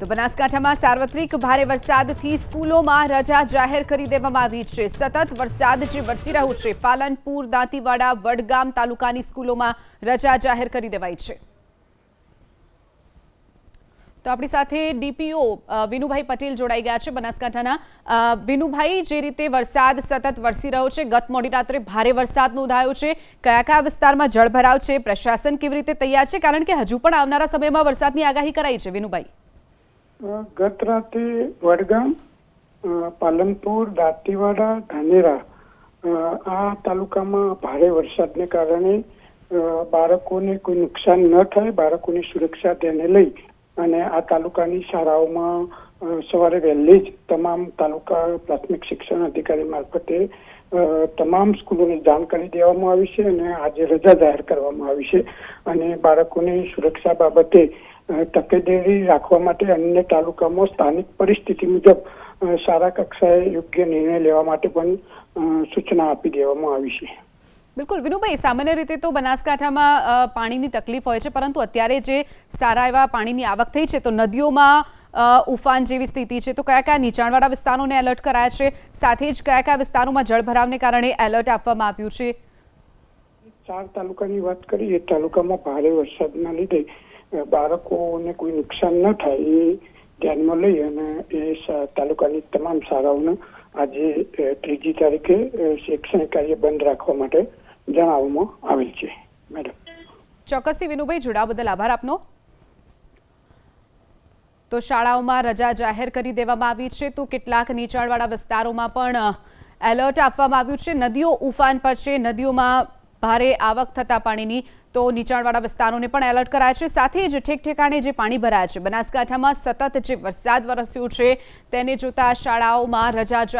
તો બનાસકાંઠામાં સાર્વત્રિક ભારે વરસાદથી સ્કૂલોમાં રજા જાહેર કરી દેવામાં આવી છે. સતત વરસાદ જે વરસી રહ્યો છે, પાલનપુર, દાંતીવાડા, વડગામ તાલુકાની સ્કૂલોમાં રજા જાહેર કરી દેવાઈ છે. તો આપણી સાથે ડીપીઓ વિનુભાઈ પટેલ જોડાઈ ગયા છે બનાસકાંઠાના. વિનુભાઈ, જે રીતે વરસાદ સતત વરસી રહ્યો છે, ગત મોડી રાત્રે ભારે વરસાદ નોંધાયો છે. કયા કયા વિસ્તારમાં જળભરાવ છે, પ્રશાસન કેવી રીતે તૈયાર છે? કારણ કે હજુ પણ આવનારા સમયમાં વરસાદની આગાહી કરાઈ છે, વિનુભાઈ. ગત રાતે વડગામ પાલનપુર, દાંતીવાડા, ધાનેરા આ તાલુકામાં ભારે વરસાદને કારણે બાળકોને કોઈ નુકસાન ન થાય, બાળકોની સુરક્ષા ધ્યાને લઈ અને આ તાલુકાની શાળાઓમાં સવારે વહેલી જ તમામ તાલુકા પ્રાથમિક શિક્ષણ અધિકારી મારફતે તમામ સ્કૂલોને જાણ કરી દેવામાં આવી છે અને આજે રજા જાહેર કરવામાં આવી છે. અને બાળકોની સુરક્ષા બાબતે તકેદારી રાખવા માટે અન્ય તાલુકામાં સ્થાનિક પરિસ્થિતિ મુજબ સારા કક્ષાએ યોગ્ય નિર્ણય લેવા માટે પણ સૂચના આપી દેવામાં આવી છે. બિલકુલ. વિનુભાઈ સામાન્ય રીતે તો બનાસકાંઠામાં પાણીની તકલીફ હોય છે પરંતુ અત્યારે જે સારા એવા પાણીની આવક થઈ છે તો નદીઓમાં ઉફાન જેવી સ્થિતિ છે તો કયા કયા નીચાણવાળા વિસ્તારોને એલર્ટ કરાયા છે? સાથે જ કયા કયા વિસ્તારોમાં જળભરાવને કારણે એલર્ટ આપવામાં આવ્યું છે? ચાર તાલુકાની વાત કરીએ તાલુકામાં ભારે વરસાદના લીધે બાળકોને કોઈ નુકસાન ન થાય, એ ધ્યાનમાં લઈ અને એ તાલુકાની તમામ શાળાઓને આજે ત્રીજી તારીખે શૈક્ષણિક કાર્ય બંધ રાખવા માટે જણાવવામાં આવેલ છે. મેડમ. ચોક્કસથી વિનુભાઈ, જોડાવા બદલ આભાર આપનો. તો શાળાઓમાં રજા જાહેર કરી દેવામાં આવી છે, તો કેટલાક નીચાણવાળા વિસ્તારોમાં પણ, એલર્ટ આપવામાં આવ્યું છે. નદીઓ ઉફાન પર છે. નદીઓમાં ભારે આવક થતા પાણીની તો નીચાણવાળા વિસ્તારોને પણ એલર્ટ કરાયા છે. સાથે જ ઠેક ઠેકાણે જે પાણી ભરાયા છે, બનાસકાંઠામાં સતત જે વરસાદ વરસ્યો છે, તેને જોતા શાળાઓમાં રજા